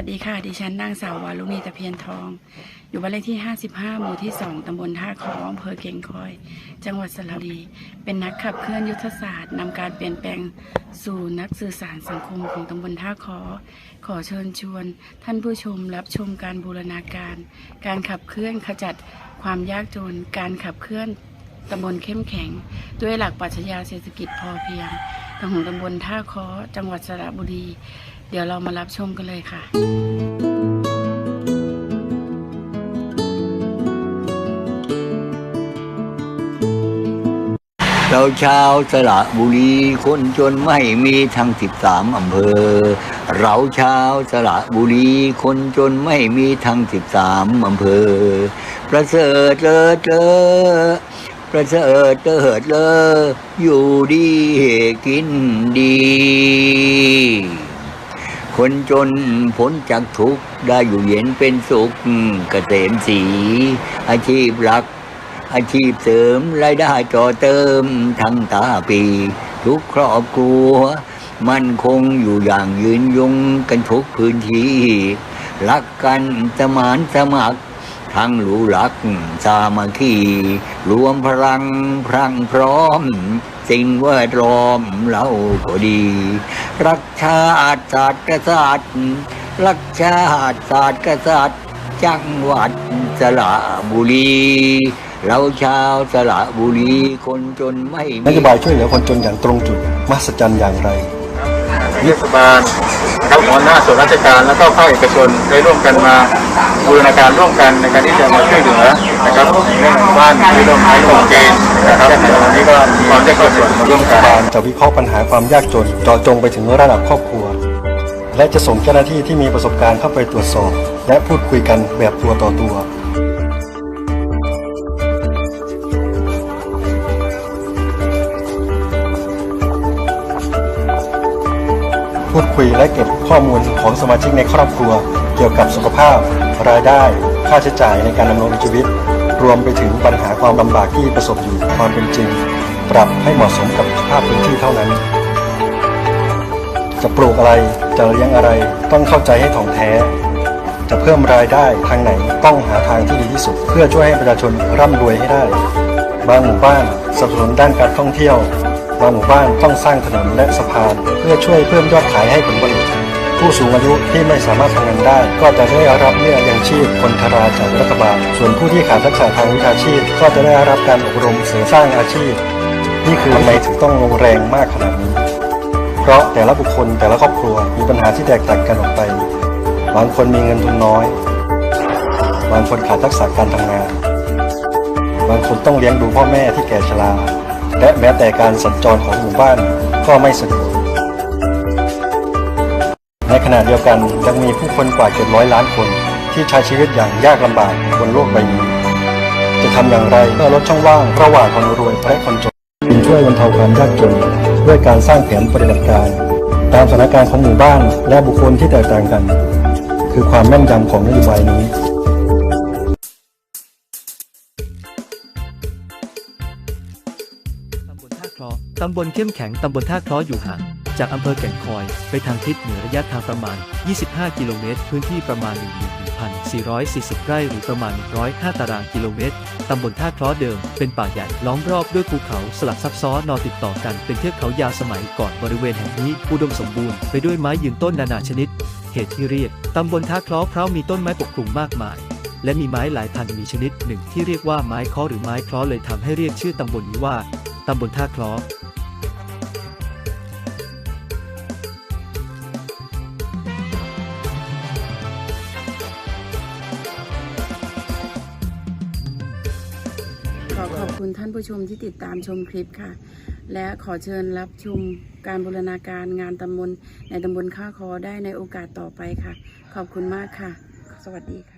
สวัสดีค่ะ ดิฉันนางสาววารุณีตะเพียนทอง อยู่บ้านเลขที่ 55 หมู่ที่ 2 ตำบลท่าคออำเภอเก่งคอย จังหวัดสระบุรี เป็นนักขับเคลื่อนยุทธศาสตร์นำการเปลี่ยนแปลงสู่นักสื่อสารสังคมของตำบลท่าคอ ขอเชิญชวน ท่านผู้ชมรับชมการบูรณาการ การขับเคลื่อนขจัดความยากจน การขับเคลื่อนตำบลเข้มแข็ง ด้วยหลักปรัชญาเศรษฐกิจพอเพียงของตำบลท่าคอจังหวัดสระบุรี เดี๋ยวเรามารับชมกันเลยค่ะ เราชาวสระบุรีคนจนไม่มีทั้งสิบสามอำเภอ เราชาวสระบุรีคนจนไม่มีทั้งสิบสามอำเภอ ประเสริฐเลิศเลอประเสริฐเลิศเลออยู่ดีกินดี คนจนพ้นจากทุกข์ได้อยู่เย็นเป็นสุขเกษมสี อาชีพหลัก อาชีพเสริมรายได้จ่อเติมทั้งตาปี ทุกครอบครัว มันคงอยู่อย่างยืนยงกันทุกพื้นที่รักกันสมานสมัครทั้งรู้รักสามัคคีรวมพลังพรังพร้อม สิ่งแวดล้อมเราก็ดี รักชาติศาสตร์กษัตริย์รักชาติศาสตร์กษัตริย์จังหวัดสระบุรี เราชาวสระบุรีคนจนไม่นมีโยบายช่วยเหลือคนจนอย่างตรงจุดมหัศจรรย์อย่างไร เทศบาล นะครับหัวหน้าส่วนราชการแล้วก็ภาคเอกชนได้ร่วมกันมาบูรณาการร่วมกันในการที่จะมาช่วยเหลือนะครับเรื่องหมู่บ้านที่ร่วมให้ร่วมเกณฑ์นะครับในวันนี้ก็มีความได้เกิดส่วนมาร่วมกันการจะวิเคราะห์ปัญหาความยากจนเจาะจงไปถึงระดับครอบครัว และจะส่งเจ้าหน้าที่ที่มีประสบการณ์เข้าไปตรวจสอบ และพูดคุยกันแบบตัวต่อตัว พูดคุยและเก็บข้อมูลของสมาชิกในครอบครัว เกี่ยวกับสุขภาพ รายได้ ค่าใช้จ่ายในการดำรงชีวิต รวมไปถึงปัญหาความลำบากที่ประสบอยู่ความเป็นจริง ปรับให้เหมาะสมกับสภาพพื้นที่เท่านั้น จะปลูกอะไรจะเลี้ยงอะไรต้องเข้าใจให้ถ่องแท้ จะเพิ่มรายได้ทางไหนต้องหาทางที่ดีที่สุด เพื่อช่วยให้ประชาชนร่ำรวยให้ได้บางหมู่บ้านสนับสนุนด้านการท่องเที่ยว บางหมู่บ้านต้องสร้างถนนและสะพาน เพื่อช่วยเพิ่มยอดขายให้ผลผลิต ผู้สูงอายุที่ไม่สามารถทำงานได้ ก็จะได้รับเบี้ยยังชีพคนชราจากรัฐบาล ส่วนผู้ที่ขาดทักษะทางวิชาชีพ ก็จะได้รับการอบรมเสริมสร้างอาชีพ นี่คือทำไมถึงต้องลงแรงมากขนาดนี้ เพราะแต่ละบุคคลแต่ละครอบครัวมีปัญหาที่แตกต่างกันออกไป บางคนมีเงินทุนน้อย บางคนขาดทักษะการทำงาน บางคนต้องเลี้ยงดูพ่อแม่ที่แก่ชรา และแม้แต่การสัญจรของหมู่บ้านก็ไม่สะดวกในขณะเดียวกันยังมีผู้คนกว่า700ล้านคนที่ใช้ชีวิตอย่างยากลำบากบนโลกใบนี้ จะทำอย่างไรเพื่อลดช่องว่างระหว่างคนรวยและคนจนบินช่วยบรรเทาความยากจนด้วยการสร้างแผนปฏิบัติการ ตามสถานการณ์ของหมู่บ้านและบุคคลที่แตกต่างกัน คือความแม่นยำของนโยบายนี้ ตำบลเข้มแข็งตำบลท่าคราะห์อยู่ห่างจากอำเภอแก่งคอย ไปทางทิศเหนือระยะทางประมาณ 25 กิโลเมตร พื้นที่ประมาณ 1,440 ไร่หรือประมาณ 105 ตารางกิโลเมตร ตำบลท่าคราะห์เดิม เป็นป่าใหญ่ล้อมรอบด้วยภูเขาสลับซับซ้อนนอนติดต่อกันเป็นเทือกเขายาวสมัยก่อนบริเวณแห่งนี้อุดมสมบูรณ์ไปด้วยไม้ยืนต้นนานาชนิด เหตุที่เรียกตำบลท่าคราะห์เพราะมีต้นไม้ปกคลุมมากมาย และมีไม้หลายพันมีชนิดหนึ่งที่เรียกว่าไม้เคาะหรือไม้คราะห์เลยทำให้เรียกชื่อตำบลนี้ว่าตำบลท่าเครา ขอขอบคุณท่านผู้ชมที่ติดตามชมคลิปค่ะ และขอเชิญรับชมการบูรณาการงานตำบลในตำบลข้าคอได้ในโอกาสต่อไปค่ะ ขอบคุณมากค่ะ สวัสดีค่ะ